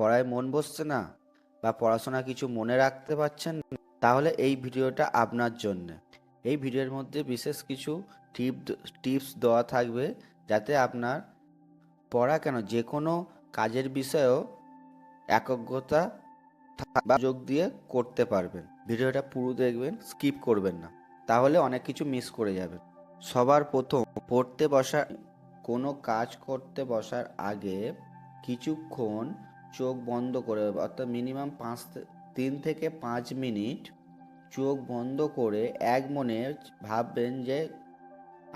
পড়ায় মন বসছে না বা পড়াশোনা কিছু মনে রাখতে পারছেন তাহলে এই ভিডিওটা আপনার জন্য। এই ভিডিওর মধ্যে বিশেষ কিছু টিপ টিপস দেওয়া থাকবে যাতে আপনার পড়া কেন যে কোনো কাজের বিষয়েও একগ্রতা বা যোগ দিয়ে করতে পারবেন। ভিডিওটা পুরো দেখবেন, স্কিপ করবেন না, তাহলে অনেক কিছু মিস করে যাবেন। সবার প্রথম, পড়তে বসার, কোনো কাজ করতে বসার আগে কিছুক্ষণ চোখ বন্ধ করে, অর্থাৎ মিনিমাম পাঁচ তিন থেকে পাঁচ মিনিট চোখ বন্ধ করে এক মনে ভাববেন যে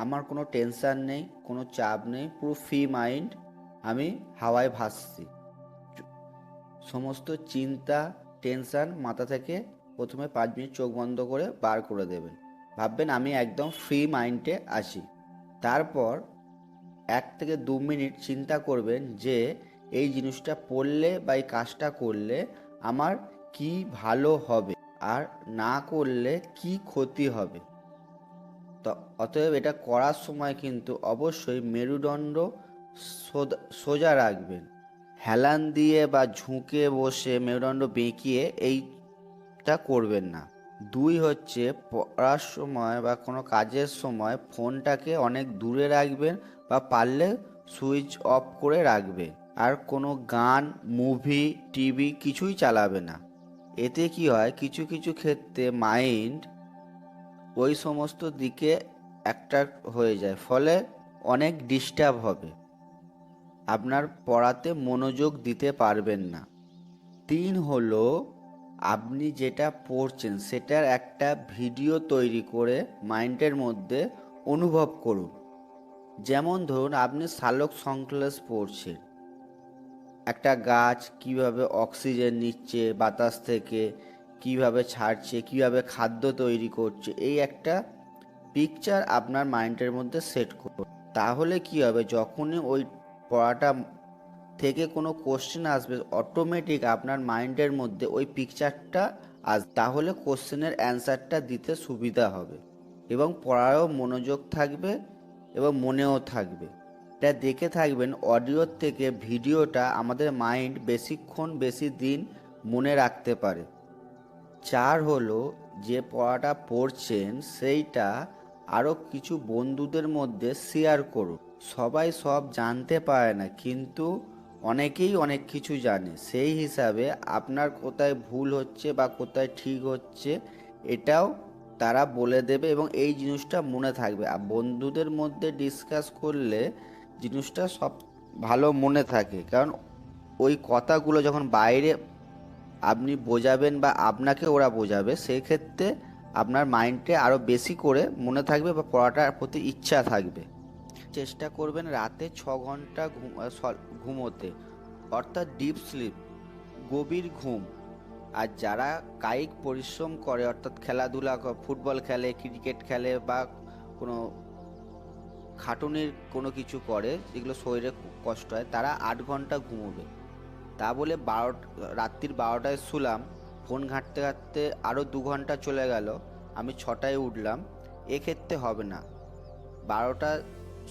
আমার কোনো টেনশান নেই, কোনো চাপ নেই, পুরো ফ্রি মাইন্ড আমি হাওয়ায় ভাসছি। সমস্ত চিন্তা টেনশান মাথা থেকে প্রথমে পাঁচ মিনিট চোখ বন্ধ করে বার করে দেবেন। ভাববেন আমি একদম ফ্রি মাইন্ডে আছি। তারপর এক থেকে দু মিনিট চিন্তা করবেন যে এই জিনিসটা পড়লে বা এই কাজটা করলে আমার কি ভালো হবে আর না করলে কি ক্ষতি হবে? তো অতএব এটা করার সময় কিন্তু অবশ্যই মেরুদণ্ড সোজা রাখবেন। হেলান দিয়ে বা ঝুঁকে বসে মেরুদণ্ড বেঁকিয়ে এইটা করবেন না। দুই হচ্ছে পড়ার সময় বা কোনো কাজের সময় ফোনটাকে অনেক দূরে রাখবেন বা পারলে সুইচ অফ করে রাখবেন। আর কোনো গান, মুভি, টিভি কিছুই চালাবে না। এতে কি হয়, কিছু কিছু ক্ষেত্রে মাইন্ড ওই সমস্ত দিকে অ্যাট্রাক্ট হয়ে যায়, ফলে অনেক ডিস্টার্ব হবে। আপনার পড়াতে মনোযোগ দিতে পারবেন না। তিন হলো, আপনি যেটা পড়ছেন, সেটার একটা ভিডিও তৈরি করে মাইন্ডের মধ্যে অনুভব করুন। যেমন ধরুন, আপনি শালক সংশ্লেষ পড়ছেন। একটা গাছ কীভাবে অক্সিজেন নিচ্ছে, বাতাস থেকে কীভাবে ছাড়ছে, কীভাবে খাদ্য তৈরি করছে, এই একটা পিকচার আপনার মাইন্ডের মধ্যে সেট করুন। তাহলে কি হবে? যখনই ওই পড়াটা থেকে কোনো কোশ্চেন আসবে অটোমেটিক আপনার মাইন্ডের মধ্যে ওই পিকচারটা আস, তাহলে কোশ্চেনের অ্যান্সারটা দিতে সুবিধা হবে। এবং পড়ারও মনোযোগ থাকবে এবং মনেও থাকবে। এটা দেখে থাকবেন অডিওর থেকে ভিডিওটা আমাদের মাইন্ড বেশিক্ষণ বেশি দিন মনে রাখতে পারে। চার হলো, যে পড়াটা পড়ছেন সেইটা আরও কিছু বন্ধুদের মধ্যে শেয়ার করুন। সবাই সব জানতে পারে না, কিন্তু অনেকেই অনেক কিছু জানে। সেই হিসাবে আপনার কোথায় ভুল হচ্ছে বা কোথায় ঠিক হচ্ছে, এটাও তারা বলে দেবে এবং এই জিনিসটা মনে থাকবে। আর বন্ধুদের মধ্যে ডিসকাস করলে জিনিসটা সব ভালো মনে থাকে। কারণ ওই কথাগুলো যখন বাইরে আপনি বোঝাবেন বা আপনাকে ওরা বোঝাবে সেই ক্ষেত্রে আপনার মাইন্ডে আরও বেশি করে মনে থাকবে বা পড়াটার প্রতি ইচ্ছা থাকবে। চেষ্টা করবেন রাতে ছ ঘণ্টা ঘুমোতে। অর্থাৎ ডিপ স্লিপ গভীর ঘুম। আর যারা কায়িক পরিশ্রম করে, অর্থাৎ খেলাধুলা ফুটবল খেলে, ক্রিকেট খেলে বা কোনো খাটুনির কোনো কিছু করে যেগুলো শরীরে কষ্ট হয়, তারা আট ঘণ্টা ঘুমোবে। তা বলে বারো রাত্রির বারোটায় শুলাম, ফোন ঘাঁটতে ঘাঁটতে আরও দু ঘণ্টা চলে গেল, আমি ছটায় উঠলাম, এক্ষেত্রে হবে না। বারোটা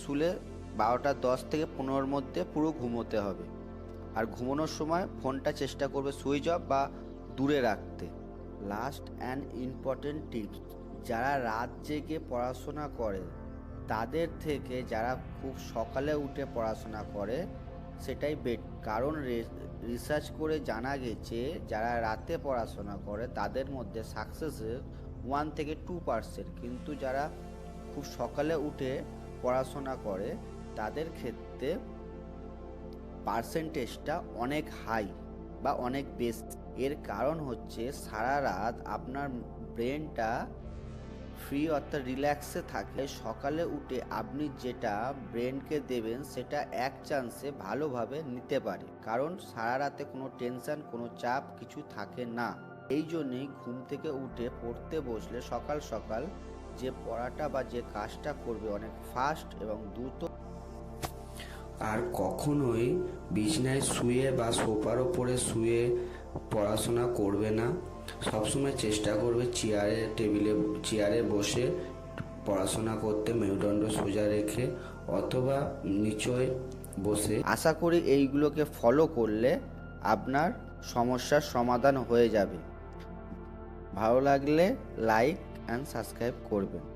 শুলে বারোটা দশ থেকে পনেরোর মধ্যে পুরো ঘুমোতে হবে। আর ঘুমানোর সময় ফোনটা চেষ্টা করবে সুইচ অফ বা দূরে রাখতে। লাস্ট অ্যান্ড ইম্পর্টেন্ট টিপস, যারা রাত জেগে পড়াশোনা করে তাদের থেকে যারা খুব সকালে উঠে পড়াশোনা করে, সেটাই বেট কারণ রিসার্চ করে জানা গেছে, যারা রাতে পড়াশোনা করে, তাদের মধ্যে সাকসেসের ওয়ান থেকে টু পার্সেন্ট কিন্তু যারা খুব সকালে উঠে পড়াশোনা করে, তাদের ক্ষেত্রে পার্সেন্টেজটা অনেক হাই বা অনেক বেশি এর কারণ হচ্ছে সারা রাত আপনার ব্রেনটা ফ্রি অর্থাৎ রিল্যাক্সে থাকে, সকালে উঠে আপনি যেটা ব্রেনকে দেবেন সেটা এক চান্সে ভালোভাবে নিতে পারে। কারণ সারা রাতে কোনো টেনশন, কোনো চাপ কিছু থাকে না। এই জন্যেই ঘুম থেকে উঠে পড়তে বসলে সকাল সকাল যে পড়াটা বা যে কাজটা করবে অনেক ফাস্ট এবং দ্রুত। আর কখনোই বিছনায় শুয়ে বা সোফার ওপরে শুয়ে পড়াশোনা করবে না। সবসময় চেষ্টা করবে চেয়ারে, টেবিলে, চেয়ারে বসে পড়াশোনা করতে, মেরুদণ্ড সোজা রেখে অথবা নিচয় বসে। আশা করি এইগুলোকে ফলো করলে আপনার সমস্যার সমাধান হয়ে যাবে। ভালো লাগলে লাইক অ্যান্ড সাবস্ক্রাইব করবেন।